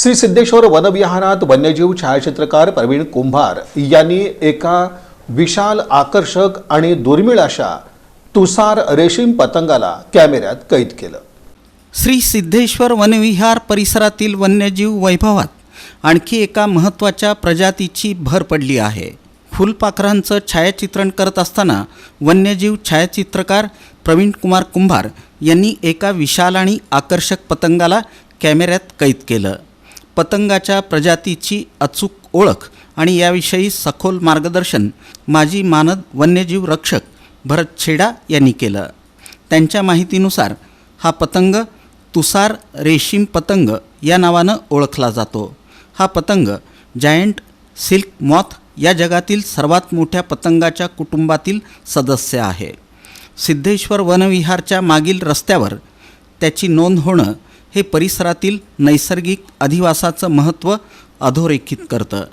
श्री सिद्धेश्वर वनविहारात वन्यजीव छायाचित्रकार प्रवीण कुंभार यांनी एका विशाल आकर्षक आणि दुर्मिळ अशा तुषार रेशीम पतंगाला कॅमेऱ्यात कैद केलं. श्री सिद्धेश्वर वनविहार परिसरातील वन्यजीव वैभवात आणखी एका महत्त्वाच्या प्रजातीची भर पडली आहे. फुलपाखरांचं छायाचित्रण करत असताना वन्यजीव छायाचित्रकार प्रवीण कुमार कुंभार यांनी एका विशाल आणि आकर्षक पतंगाला कॅमेऱ्यात कैद केलं. पतंगाच्या प्रजातीची अचूक ओळख आणि याविषयी सखोल मार्गदर्शन माजी मानद वन्यजीव रक्षक भरत छेडा यांनी केलं. त्यांच्या माहितीनुसार हा पतंग तुषार रेशीम पतंग या नावानं ओळखला जातो. हा पतंग जायंट सिल्क मॉथ या जगातील सर्वात मोठ्या पतंगाच्या कुटुंबातील सदस्य आहे. सिद्धेश्वर वनविहारच्या मागील रस्त्यावर त्याची नोंद होणं हे परिसरातील नैसर्गिक अधिवासाचं महत्त्व अधोरेखित करतं.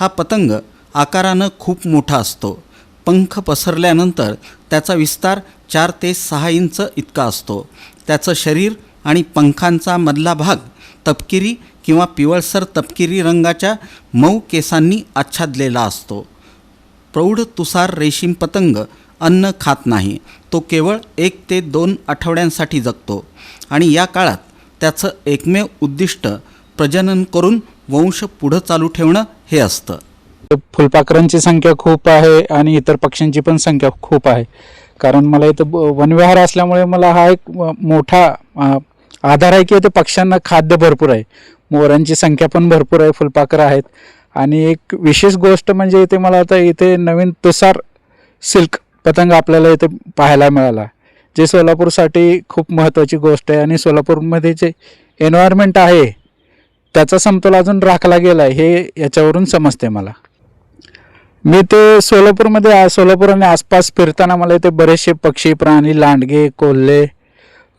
हा पतंग आकारानं खूप मोठा असतो. पंख पसरल्यानंतर त्याचा विस्तार चार ते सहा इंच इतका असतो. त्याचं शरीर आणि पंखांचा मधला भाग तपकिरी किंवा पिवळसर तपकिरी रंगाच्या मऊ केसांनी आच्छादलेला असतो. प्रौढ तुषार रेशीम पतंग अन्न खात नाही. तो केवळ एक ते दोन आठवड्यांसाठी जगतो. आणि या काळात त्याचं एकमेव उद्दिष्ट प्रजनन करून वंश पुढं चालू ठेवणं हे असतं. फुलपाखरांची संख्या खूप आहे आणि इतर पक्ष्यांची पण संख्या खूप आहे. कारण मला इथं ब- वनविहार असल्यामुळे मला हा एक मोठा आधार आहे की इथे पक्ष्यांना खाद्य भरपूर आहे. मोरांची संख्या पण भरपूर आहे फुलपाखरं आहेत. आणि एक विशेष गोष्ट म्हणजे इथे मला आता इथे नवीन तुषार सिल्क पतंग आपल्याला इथे पाहायला मिळाला. जे सोलापूरसाठी खूप महत्त्वाची गोष्ट आहे आणि सोलापूरमध्ये जे एन्व्हायरमेंट आहे त्याचा समतोल अजून राखला गेला आहे हे याच्यावरून समजते मला. मी ते सोलापूरमध्ये आ- सोलापूर आणि आसपास फिरताना मला इथे बरेचसे पक्षी प्राणी लांडगे कोल्हे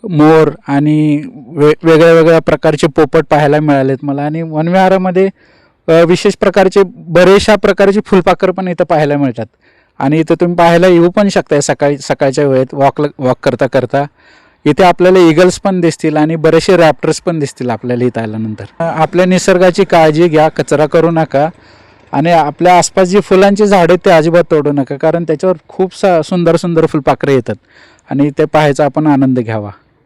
मोर आणि वे वेगळ्या वेगळ्या प्रकारचे पोपट पाहायला मिळालेत मला. आणि वनविहारामध्ये विशेष प्रकारचे बरेचशा प्रकारचे फुलपाखर पण इथं पाहायला मिळतात. आणि इथं तुम्ही पाहायला येऊ पण शकताय सकाळी सकाळच्या वेळेत वॉक वॉक करता करता. इथे आपल्याला इगल्स पण दिसतील आणि बरेचसे रॅप्टर्स पण दिसतील आपल्याला इथं आल्यानंतर. आपल्या निसर्गाची काळजी घ्या कचरा करू नका. आणि आपल्या आसपास जी फुलांची झाडं आहेत ते अजिबात तोडू नका. कारण त्याच्यावर खूप सा सुंदर सुंदर फुलपाखरं येतात. आणि ते पाहायचा आपण आनंद घ्यावा.